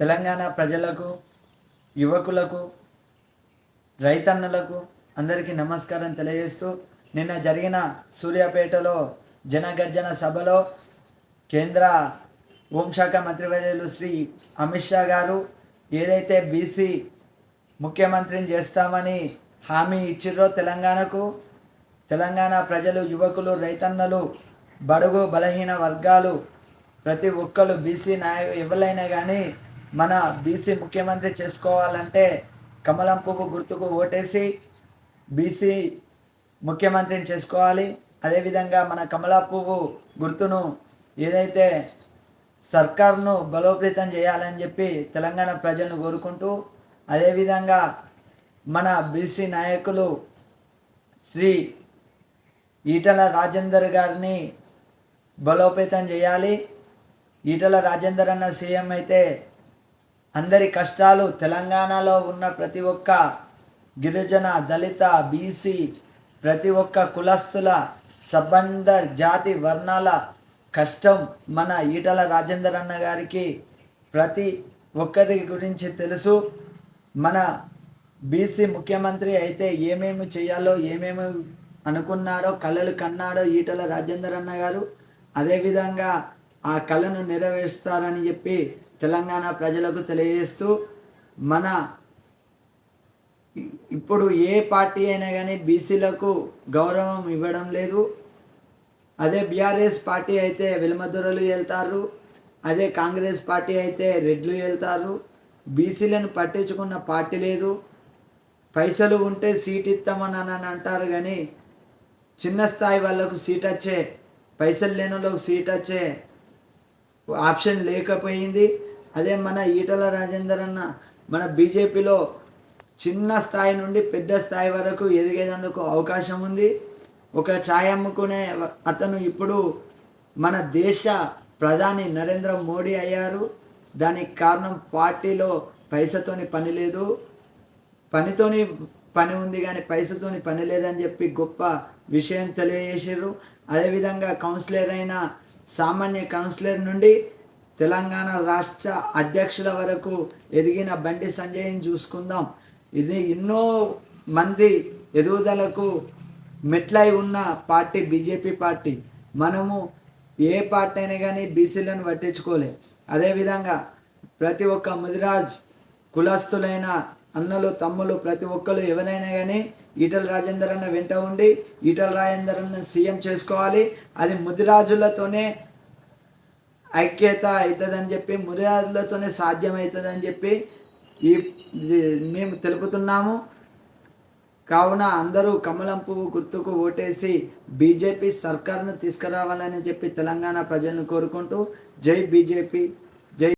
తెలంగాణ ప్రజలకు యువకులకు రైతన్నలకు అందరికీ నమస్కారం తెలియజేస్తూ నిన్న జరిగిన సూర్యాపేటలో జనగర్జన సభలో కేంద్ర హోంశాఖ మంత్రివర్యులు శ్రీ అమిత్ షా గారు ఏదైతే బీసీ ముఖ్యమంత్రిని చేస్తామని హామీ ఇచ్చిర్రో తెలంగాణకు తెలంగాణ ప్రజలు యువకులు రైతన్నలు బడుగు బలహీన వర్గాలు ప్రతి ఒక్కరు బీసీ నాయ ఎవరైనా కానీ మన బీసీ ముఖ్యమంత్రి చేసుకోవాలంటే కమలం పువ్వు గుర్తుకు ఓటేసి బీసీ ముఖ్యమంత్రిని చేసుకోవాలి. అదేవిధంగా మన కమలా పువ్వు గుర్తును ఏదైతే సర్కార్ను బలోపేతం చేయాలని చెప్పి తెలంగాణ ప్రజలను కోరుకుంటూ అదేవిధంగా మన బీసీ నాయకులు శ్రీ ఈటల రాజేందర్ గారిని బలోపేతం చేయాలి. ఈటల రాజేందర్ అన్న సీఎం అయితే అందరి కష్టాలు తెలంగాణలో ఉన్న ప్రతి ఒక్క గిరిజన దళిత బీసీ ప్రతి ఒక్క కులస్తుల సబ్బండ జాతి వర్ణాల కష్టం మన ఈటల రాజేందర్ అన్న గారికి ప్రతి ఒక్కరి గురించి తెలుసు. మన బీసీ ముఖ్యమంత్రి అయితే ఏమేమి చేయాలో ఏమేమి అనుకున్నాడో కళలు కన్నాడో ఈటల రాజేందర్ అన్న గారు. అదేవిధంగా ఆ కళను నెరవేరుస్తారని చెప్పి తెలంగాణ ప్రజలకు తెలియజేస్తూ మన ఇప్పుడు ఏ పార్టీ అయినా కానీ బీసీలకు గౌరవం ఇవ్వడం లేదు. అదే బీఆర్ఎస్ పార్టీ అయితే వెలుమదురలు వెళ్తారు అదే కాంగ్రెస్ పార్టీ అయితే రెడ్లు వెళ్తారు బీసీలను పట్టించుకున్న పార్టీ లేదు. పైసలు ఉంటే సీట్ ఇస్తామని అని అంటారు కానీ చిన్న స్థాయి వాళ్ళకు సీట్ వచ్చే పైసలు లేని వాళ్ళకు సీట్ వచ్చే ఆప్షన్ లేకపోయింది. అదే మన ఈటల రాజేందర్ అన్న మన బీజేపీలో చిన్న స్థాయి నుండి పెద్ద స్థాయి వరకు ఎదిగేందుకు అవకాశం ఉంది. ఒక ఛాయ్ అమ్ముకునే అతను ఇప్పుడు మన దేశ ప్రధాని నరేంద్ర మోడీ అయ్యారు. దానికి కారణం పార్టీలో పైసతోని పని లేదు. పనితోని పని ఉంది కానీ పైసతోని పని లేదని చెప్పి గొప్ప విషయం తెలియజేసారు అదేవిధంగా కౌన్సిలర్ అయిన సామాన్య కౌన్సిలర్ నుండి తెలంగాణ రాష్ట్ర అధ్యక్షుల వరకు ఎదిగిన బండి సంజయ్ని చూసుకుందాం. ఇది ఎన్నో మంది ఎదుగుదలకు మెట్లై ఉన్న పార్టీ బీజేపీ పార్టీ. మనము ఏ పార్టీ అయినా కానీ బీసీలను పట్టించుకోలే. అదేవిధంగా ప్రతి ఒక్క ముదిరాజ్ కులస్తులైన అన్నలు తమ్ములు ప్రతి ఒక్కరు ఎవరైనా కానీ ఈటల రాజేందర్ అన్న వెంట ఉండి ఈటల రాజేందర్ అన్న సీఎం చేసుకోవాలి. అది ముదిరాజులతోనే ఐక్యత అవుతుందని చెప్పి ముదిరాజులతోనే సాధ్యమవుతుందని చెప్పి ఈ మేము తెలుపుతున్నాము. కావున అందరూ కమలం పువ్వు గుర్తుకు ఓటేసి బీజేపీ సర్కార్ను తీసుకురావాలని చెప్పి తెలంగాణ ప్రజలను కోరుకుంటూ జై బీజేపీ.